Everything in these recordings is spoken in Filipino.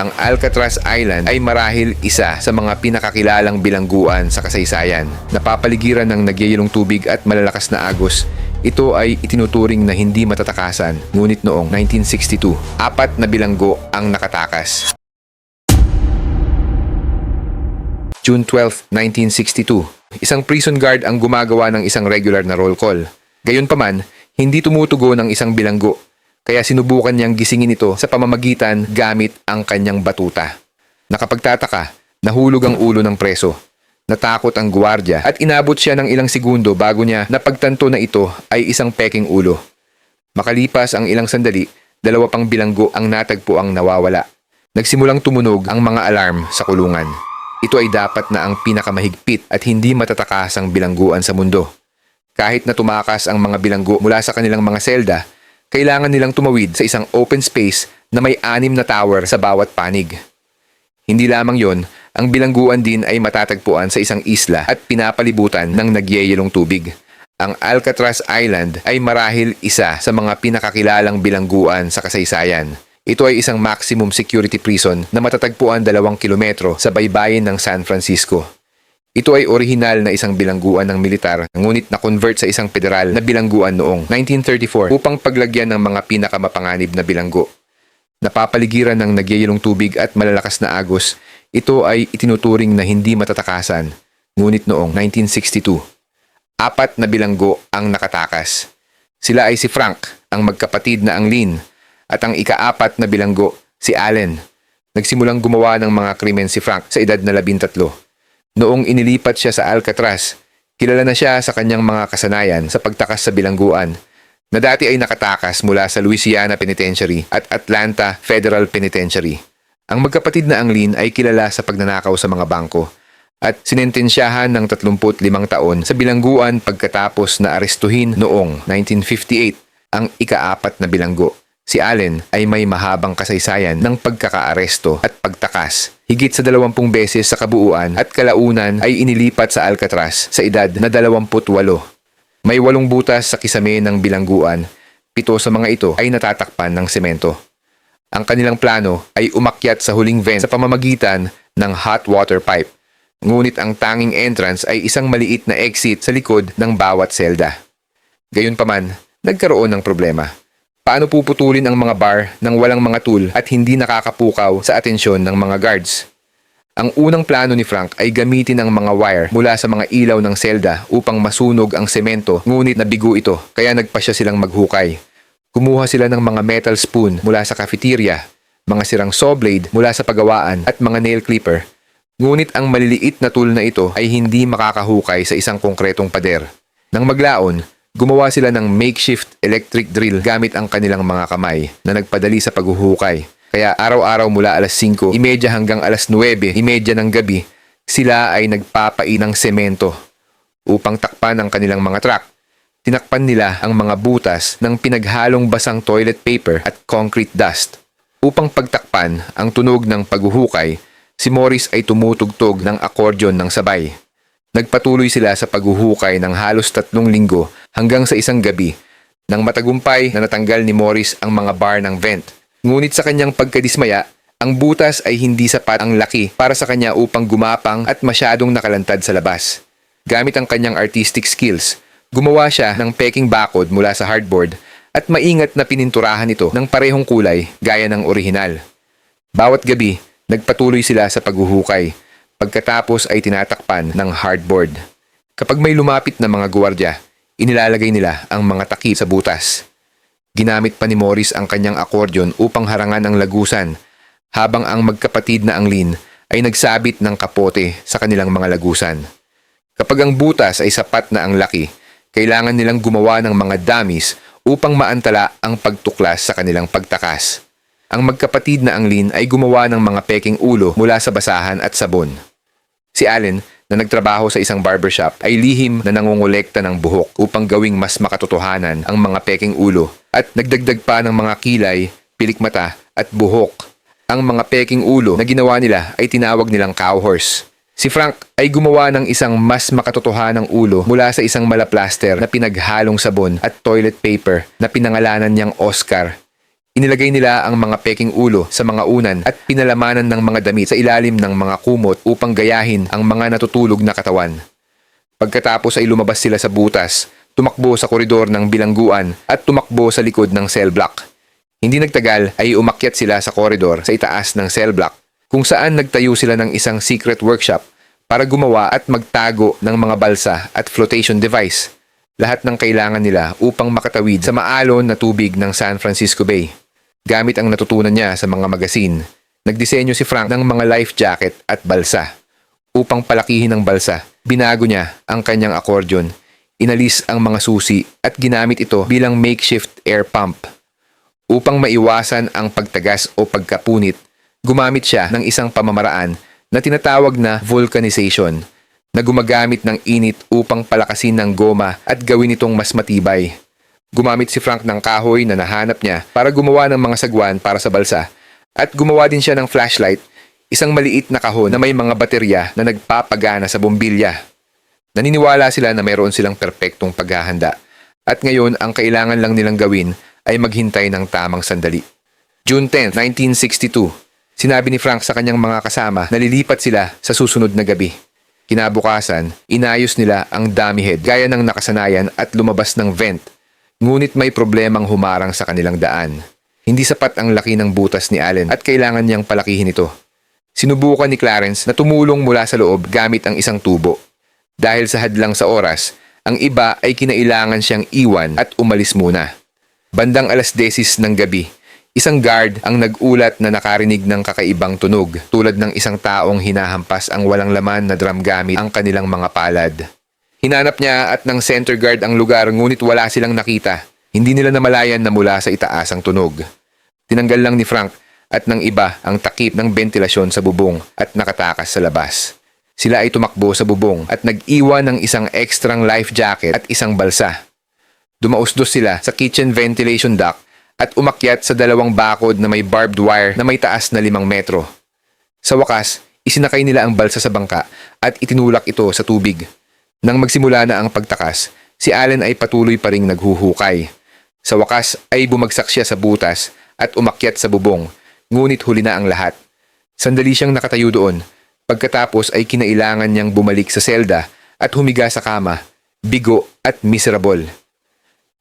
ang Alcatraz Island ay marahil isa sa mga pinakakilalang bilangguan sa kasaysayan. Napapaligiran ng nagyayelong tubig at malalakas na agos, ito ay itinuturing na hindi matatakasan. Ngunit noong 1962, apat na bilanggo ang nakatakas. June 12, 1962, isang prison guard ang gumagawa ng isang regular na roll call. Gayunpaman, hindi tumutugo ng isang bilanggo, kaya sinubukan niyang gisingin ito sa pamamagitan gamit ang kanyang batuta. Nakapagtataka, nahulog ang ulo ng preso. Natakot ang guwardiya at inabot siya ng ilang segundo bago niya napagtanto na ito ay isang peking ulo. Makalipas ang ilang sandali, dalawa pang bilanggo ang natagpo ang nawawala. Nagsimulang tumunog ang mga alarm sa kulungan. Ito ay dapat na ang pinakamahigpit at hindi matatakasang bilangguan sa mundo. Kahit na tumakas ang mga bilanggo mula sa kanilang mga selda, kailangan nilang tumawid sa isang open space na may anim na tower sa bawat panig. Hindi lamang yon, ang bilangguan din ay matatagpuan sa isang isla at pinapalibutan ng nagyeyelong tubig. Ang Alcatraz Island ay marahil isa sa mga pinakakilalang bilangguan sa kasaysayan. Ito ay isang maximum security prison na matatagpuan dalawang kilometro sa baybayin ng San Francisco. Ito ay orihinal na isang bilangguan ng militar ngunit na-convert sa isang federal na bilangguan noong 1934 upang paglagyan ng mga pinakamapanganib na bilanggo. Napapaligiran ng nagyayelong tubig at malalakas na agos, ito ay itinuturing na hindi matatakasan. Ngunit noong 1962, apat na bilanggo ang nakatakas. Sila ay si Frank, ang magkapatid na ang Lynn, at ang ikaapat na bilanggo, si Allen. Nagsimulang gumawa ng mga krimen si Frank sa edad na labintatlo. Noong inilipat siya sa Alcatraz, kilala na siya sa kanyang mga kasanayan sa pagtakas sa bilangguan na dati ay nakatakas mula sa Louisiana Penitentiary at Atlanta Federal Penitentiary. Ang magkapatid na ang Lynn ay kilala sa pagnanakaw sa mga bangko at sinentensyahan ng 35 taon sa bilangguan pagkatapos na arestuhin noong 1958 ang ikaapat na bilanggo. Si Allen ay may mahabang kasaysayan ng pagkakaaresto at pagtakas. Higit sa 20 beses sa kabuuan at kalaunan ay inilipat sa Alcatraz sa edad na 28. May walong butas sa kisame ng bilangguan. Pito sa mga ito ay natatakpan ng semento. Ang kanilang plano ay umakyat sa huling vent sa pamamagitan ng hot water pipe. Ngunit ang tanging entrance ay isang maliit na exit sa likod ng bawat selda. Gayunpaman, nagkaroon ng problema. Paano puputulin ang mga bar ng walang mga tool at hindi nakakapukaw sa atensyon ng mga guards? Ang unang plano ni Frank ay gamitin ang mga wire mula sa mga ilaw ng selda upang masunog ang semento ngunit nabigo ito kaya nagpa siya silang maghukay. Kumuha sila ng mga metal spoon mula sa cafeteria, mga sirang saw blade mula sa pagawaan at mga nail clipper. Ngunit ang maliliit na tool na ito ay hindi makakahukay sa isang konkretong pader. Nang maglaon, gumawa sila ng makeshift electric drill gamit ang kanilang mga kamay na nagpadali sa paghuhukay. Kaya araw-araw mula alas 5.30 hanggang alas 9.30 ng gabi, sila ay nagpapai ng semento upang takpan ang kanilang mga truck. Tinakpan nila ang mga butas ng pinaghalong basang toilet paper at concrete dust. Upang pagtakpan ang tunog ng paghuhukay, si Morris ay tumutugtog ng akordyon ng sabay. Nagpatuloy sila sa paghuhukay ng halos tatlong linggo hanggang sa isang gabi nang matagumpay na natanggal ni Morris ang mga bar ng vent. Ngunit sa kanyang pagkadismaya, ang butas ay hindi sapat ang laki para sa kanya upang gumapang at masyadong nakalantad sa labas. Gamit ang kanyang artistic skills, gumawa siya ng peking bakod mula sa hardboard at maingat na pininturahan ito ng parehong kulay gaya ng orihinal. Bawat gabi, nagpatuloy sila sa paghuhukay. Pagkatapos ay tinatakpan ng hardboard. Kapag may lumapit na mga gwardiya, inilalagay nila ang mga takip sa butas. Ginamit pa ni Morris ang kanyang akordyon upang harangan ang lagusan, habang ang magkapatid na ang Lin ay nagsabit ng kapote sa kanilang mga lagusan. Kapag ang butas ay sapat na ang laki, kailangan nilang gumawa ng mga dummies upang maantala ang pagtuklas sa kanilang pagtakas. Ang magkapatid na ang Lin ay gumawa ng mga peking ulo mula sa basahan at sabon. Si Allen, na nagtrabaho sa isang barbershop, ay lihim na nangongolekta ng buhok upang gawing mas makatotohanan ang mga peking ulo at nagdagdag pa ng mga kilay, pilikmata at buhok. Ang mga peking ulo na ginawa nila ay tinawag nilang cow horse. Si Frank ay gumawa ng isang mas makatotohanang ulo mula sa isang malaplaster na pinaghalong sabon at toilet paper na pinangalanan niyang Oscar. Inilagay nila ang mga peking ulo sa mga unan at pinalamanan ng mga damit sa ilalim ng mga kumot upang gayahin ang mga natutulog na katawan. Pagkatapos ay lumabas sila sa butas, tumakbo sa koridor ng bilangguan at tumakbo sa likod ng cell block. Hindi nagtagal ay umakyat sila sa koridor sa itaas ng cell block kung saan nagtayo sila ng isang secret workshop para gumawa at magtago ng mga balsa at flotation device. Lahat ng kailangan nila upang makatawid sa maalon na tubig ng San Francisco Bay. Gamit ang natutunan niya sa mga magasin, nagdisenyo si Frank ng mga life jacket at balsa. Upang palakihin ang balsa, binago niya ang kanyang accordion, inalis ang mga susi at ginamit ito bilang makeshift air pump. Upang maiwasan ang pagtagas o pagkapunit, gumamit siya ng isang pamamaraan na tinatawag na vulcanization na gumagamit ng init upang palakasin ng goma at gawin itong mas matibay. Gumamit si Frank ng kahoy na nahanap niya para gumawa ng mga sagwan para sa balsa at gumawa din siya ng flashlight, isang maliit na kahon na may mga baterya na nagpapagana sa bombilya. Naniniwala sila na mayroon silang perpektong paghahanda at ngayon ang kailangan lang nilang gawin ay maghintay ng tamang sandali. June 10, 1962, sinabi ni Frank sa kanyang mga kasama na lilipat sila sa susunod na gabi. Kinabukasan, inayos nila ang dummy head gaya ng nakasanayan at lumabas ng vent. Ngunit may problemang humarang sa kanilang daan. Hindi sapat ang laki ng butas ni Allen at kailangan niyang palakihin ito. Sinubukan ni Clarence na tumulong mula sa loob gamit ang isang tubo. Dahil sa hadlang sa oras, ang iba ay kinailangan siyang iwan at umalis muna. Bandang alas 10 ng gabi, isang guard ang nagulat na nakarinig ng kakaibang tunog tulad ng isang taong hinahampas ang walang laman na drum gamit ang kanilang mga palad. Hinanap niya at ng center guard ang lugar ngunit wala silang nakita. Hindi nila namalayan na mula sa itaas ang tunog. Tinanggal lang ni Frank at ng iba ang takip ng ventilasyon sa bubong at nakatakas sa labas. Sila ay tumakbo sa bubong at nag-iwan ng isang ekstrang life jacket at isang balsa. Dumausdos sila sa kitchen ventilation duct at umakyat sa dalawang bakod na may barbed wire na may taas na limang metro. Sa wakas, isinakay nila ang balsa sa bangka at itinulak ito sa tubig. Nang magsimula na ang pagtakas, si Allen ay patuloy pa ring naghuhukay. Sa wakas ay bumagsak siya sa butas at umakyat sa bubong, ngunit huli na ang lahat. Sandali siyang nakatayo doon, pagkatapos ay kinailangan niyang bumalik sa selda at humiga sa kama, bigo at miserable.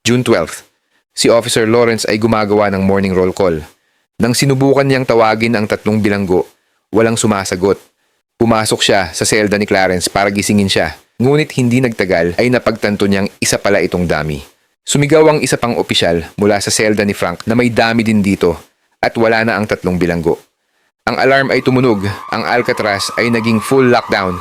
June 12, si Officer Lawrence ay gumagawa ng morning roll call. Nang sinubukan niyang tawagin ang tatlong bilanggo, walang sumasagot. Pumasok siya sa selda ni Clarence para gisingin siya, ngunit hindi nagtagal ay napagtanto niyang isa pala itong dami. Sumigaw ang isa pang opisyal mula sa selda ni Frank na may dami din dito at wala na ang tatlong bilanggo. Ang alarm ay tumunog, ang Alcatraz ay naging full lockdown,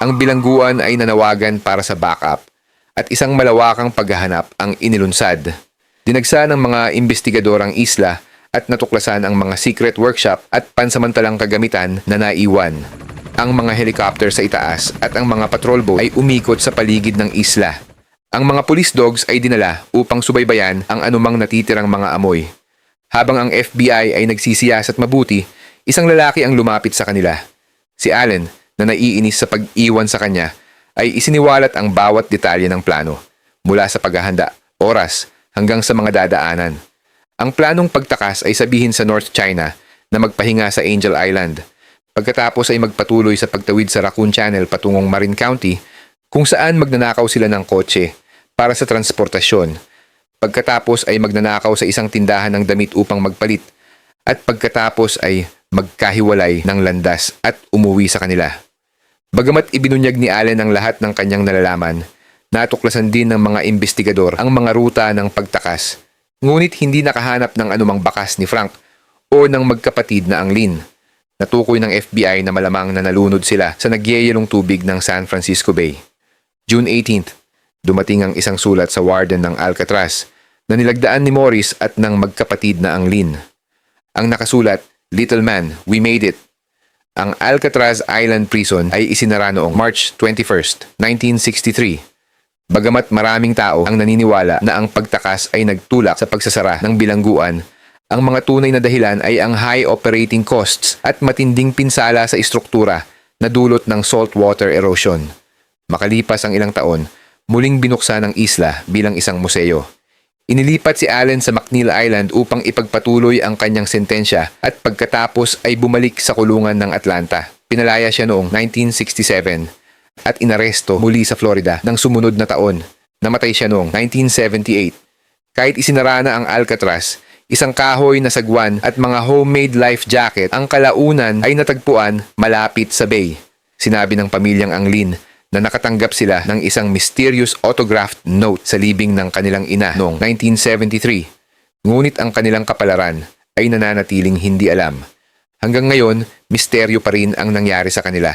ang bilangguan ay nanawagan para sa backup, at isang malawakang paghahanap ang inilunsad. Dinagsa ng mga investigador ang isla at natuklasan ang mga secret workshop at pansamantalang kagamitan na naiwan. Ang mga helicopter sa itaas at ang mga patrol boat ay umikot sa paligid ng isla. Ang mga police dogs ay dinala upang subaybayan ang anumang natitirang mga amoy. Habang ang FBI ay nagsisiyasat mabuti, isang lalaki ang lumapit sa kanila. Si Allen, na naiinis sa pag-iwan sa kanya, ay isiniwalat ang bawat detalye ng plano, mula sa paghahanda, oras, hanggang sa mga dadaanan. Ang planong pagtakas ay sabihin sa North China na magpahinga sa Angel Island. Pagkatapos ay magpatuloy sa pagtawid sa Raccoon Channel patungong Marin County kung saan magnanakaw sila ng kotse para sa transportasyon. Pagkatapos ay magnanakaw sa isang tindahan ng damit upang magpalit at pagkatapos ay magkahiwalay ng landas at umuwi sa kanila. Bagamat ibinunyag ni Allen ang lahat ng kanyang nalalaman, natuklasan din ng mga investigador ang mga ruta ng pagtakas. Ngunit hindi nakahanap ng anumang bakas ni Frank o ng magkapatid na ang Lin. Natukoy ng FBI na malamang na nalunod sila sa nagyeyelong tubig ng San Francisco Bay. June 18th, dumating ang isang sulat sa warden ng Alcatraz na nilagdaan ni Morris at ng magkapatid na ang Lin. Ang nakasulat, Little Man, we made it. Ang Alcatraz Island Prison ay isinara noong March 21st, 1963. Bagamat maraming tao ang naniniwala na ang pagtakas ay nagtulak sa pagsasara ng bilangguan, ang mga tunay na dahilan ay ang high operating costs at matinding pinsala sa istruktura na dulot ng saltwater erosion. Makalipas ang ilang taon, muling binuksan ang isla bilang isang museo. Inilipat si Allen sa McNeil Island upang ipagpatuloy ang kanyang sentensya at pagkatapos ay bumalik sa kulungan ng Atlanta. Pinalaya siya noong 1967 at inaresto muli sa Florida ng sumunod na taon. Namatay siya noong 1978. Kahit isinara na ang Alcatraz, isang kahoy na sagwan at mga homemade life jacket ang kalaunan ay natagpuan malapit sa bay. Sinabi ng pamilyang Anglin na nakatanggap sila ng isang mysterious autographed note sa libing ng kanilang ina noong 1973. Ngunit ang kanilang kapalaran ay nananatiling hindi alam. Hanggang ngayon, misteryo pa rin ang nangyari sa kanila.